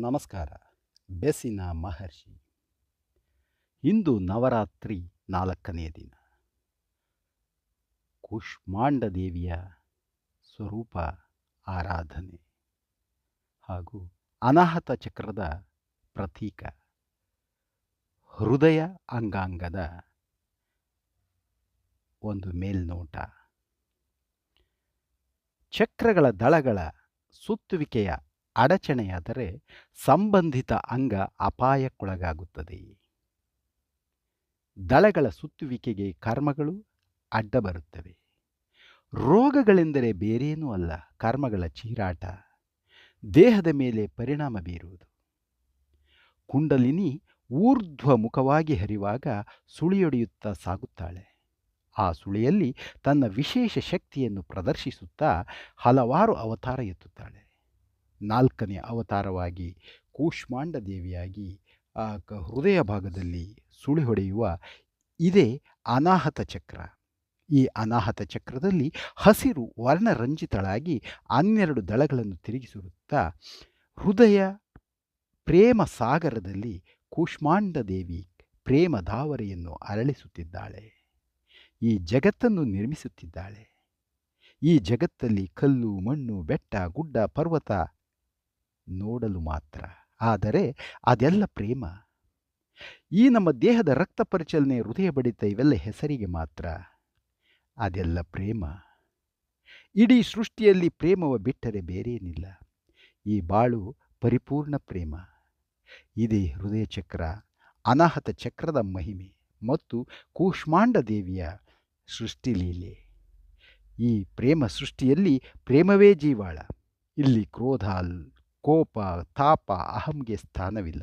ನಮಸ್ಕಾರ. ಬೆಸಿನ ಮಹರ್ಷಿ. ಇಂದು ನವರಾತ್ರಿ ನಾಲ್ಕನೆಯ ದಿನ. ಕುಷ್ಮಾಂಡ ದೇವಿಯ ಸ್ವರೂಪ ಆರಾಧನೆ ಹಾಗೂ ಅನಾಹತ ಚಕ್ರದ ಪ್ರತೀಕ. ಹೃದಯ ಅಂಗಾಂಗದ ಒಂದು ಮೇಲ್ನೋಟ. ಚಕ್ರಗಳ ದಳಗಳ ಸುತ್ತುವಿಕೆಯ ಅಡಚಣೆಯಾದರೆ ಸಂಬಂಧಿತ ಅಂಗ ಅಪಾಯಕ್ಕೊಳಗಾಗುತ್ತದೆ. ದಳಗಳ ಸುತ್ತುವಿಕೆಗೆ ಕರ್ಮಗಳು ಅಡ್ಡ ಬರುತ್ತವೆ ರೋಗಗಳೆಂದರೆ ಬೇರೇನೂ ಅಲ್ಲ, ಕರ್ಮಗಳ ಚೀರಾಟ. ದೇಹದ ಮೇಲೆ ಪರಿಣಾಮ ಬೀರುವುದು. ಕುಂಡಲಿನಿ ಊರ್ಧ್ವ ಮುಖವಾಗಿ ಹರಿವಾಗ ಸುಳಿಯೊಡೆಯುತ್ತಾ ಸಾಗುತ್ತಾಳೆ. ಆ ಸುಳಿಯಲ್ಲಿ ತನ್ನ ವಿಶೇಷ ಶಕ್ತಿಯನ್ನು ಪ್ರದರ್ಶಿಸುತ್ತಾ ಹಲವಾರು ಅವತಾರ ಎತ್ತುತ್ತಾಳೆ. ನಾಲ್ಕನೇ ಅವತಾರವಾಗಿ ಕೂಷ್ಮಾಂಡ ದೇವಿಯಾಗಿ ಹೃದಯ ಭಾಗದಲ್ಲಿ ಸುಳಿ ಹೊಡೆಯುವ ಇದೇ ಅನಾಹತ ಚಕ್ರ. ಈ ಅನಾಹತ ಚಕ್ರದಲ್ಲಿ ಹಸಿರು ವರ್ಣರಂಜಿತಳಾಗಿ ಹನ್ನೆರಡು ದಳಗಳನ್ನು ತಿರುಗಿಸುತ್ತಾ, ಹೃದಯ ಪ್ರೇಮ ಸಾಗರದಲ್ಲಿ ಕೂಷ್ಮಾಂಡ ದೇವಿ ಪ್ರೇಮ ಧಾವರೆಯನ್ನು ಅರಳಿಸುತ್ತಿದ್ದಾಳೆ. ಈ ಜಗತ್ತನ್ನು ನಿರ್ಮಿಸುತ್ತಿದ್ದಾಳೆ. ಈ ಜಗತ್ತಲ್ಲಿ ಕಲ್ಲು, ಮಣ್ಣು, ಬೆಟ್ಟ, ಗುಡ್ಡ, ಪರ್ವತ ನೋಡಲು ಮಾತ್ರ. ಆದರೆ ಅದೆಲ್ಲ ಪ್ರೇಮ. ಈ ನಮ್ಮ ದೇಹದ ರಕ್ತ ಪರಿಚಲನೆ ಹೃದಯ ಬಡಿತ ಇವೆಲ್ಲ ಹೆಸರಿಗೆ ಮಾತ್ರ. ಅದೆಲ್ಲ ಪ್ರೇಮ. ಇಡೀ ಸೃಷ್ಟಿಯಲ್ಲಿ ಪ್ರೇಮವ ಬಿಟ್ಟರೆ ಬೇರೇನಿಲ್ಲ. ಈ ಬಾಳು ಪರಿಪೂರ್ಣ ಪ್ರೇಮ. ಇದೇ ಹೃದಯ ಚಕ್ರ, ಅನಾಹತ ಚಕ್ರದ ಮಹಿಮೆ ಮತ್ತು ಕೂಷ್ಮಾಂಡ ದೇವಿಯ ಸೃಷ್ಟಿಲೀಲೆ ಈ ಪ್ರೇಮ ಸೃಷ್ಟಿಯಲ್ಲಿ ಪ್ರೇಮವೇ ಜೀವಾಳ. ಇಲ್ಲಿ ಕ್ರೋಧ ಕೋಪ, ತಾಪ, ಅಹಂಗೆ ಸ್ಥಾನವಿಲ್ಲ.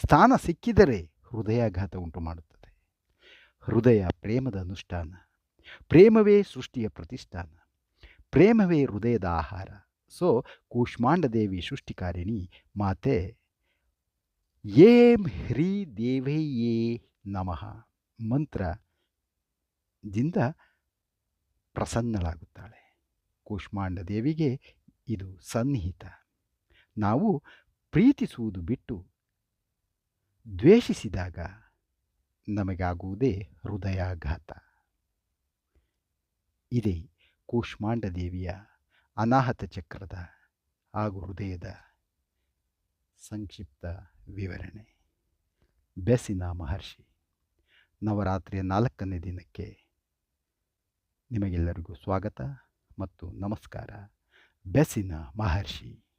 ಸ್ಥಾನ ಸಿಕ್ಕಿದರೆ ಹೃದಯಾಘಾತ ಉಂಟು ಮಾಡುತ್ತದೆ. ಹೃದಯ ಪ್ರೇಮದ ಅನುಷ್ಠಾನ. ಪ್ರೇಮವೇ ಸೃಷ್ಟಿಯ ಪ್ರತಿಷ್ಠಾನ. ಪ್ರೇಮವೇ ಹೃದಯದ ಆಹಾರ. ಸೊ, ಕೂಷ್ಮಾಂಡ ದೇವಿ ಸೃಷ್ಟಿಕಾರಿಣಿ ಮಾತೆ, ಏಂ ಹ್ರೀ ದೇವೇಯೇ ನಮಃ ಮಂತ್ರದಿಂದ ಪ್ರಸನ್ನಳಾಗುತ್ತಾಳೆ. ಕೂಷ್ಮಾಂಡ ದೇವಿಗೆ ಇದು ಸನ್ನಿಹಿತ. ನಾವು ಪ್ರೀತಿಸುವುದು ಬಿಟ್ಟು ದ್ವೇಷಿಸಿದಾಗ ನಮಗಾಗುವುದೇ ಹೃದಯಾಘಾತ. ಇದೇ ಕೂಷ್ಮಾಂಡ ದೇವಿಯ ಅನಾಹತ ಚಕ್ರದ ಹಾಗೂ ಹೃದಯದ ಸಂಕ್ಷಿಪ್ತ ವಿವರಣೆ. ಬೆಸಿನ ಮಹರ್ಷಿ, ನವರಾತ್ರಿಯ ನಾಲ್ಕನೇ ದಿನಕ್ಕೆ ನಿಮಗೆಲ್ಲರಿಗೂ ಸ್ವಾಗತ ಮತ್ತು ನಮಸ್ಕಾರ. ಬೆಸಿನ ಮಹರ್ಷಿ.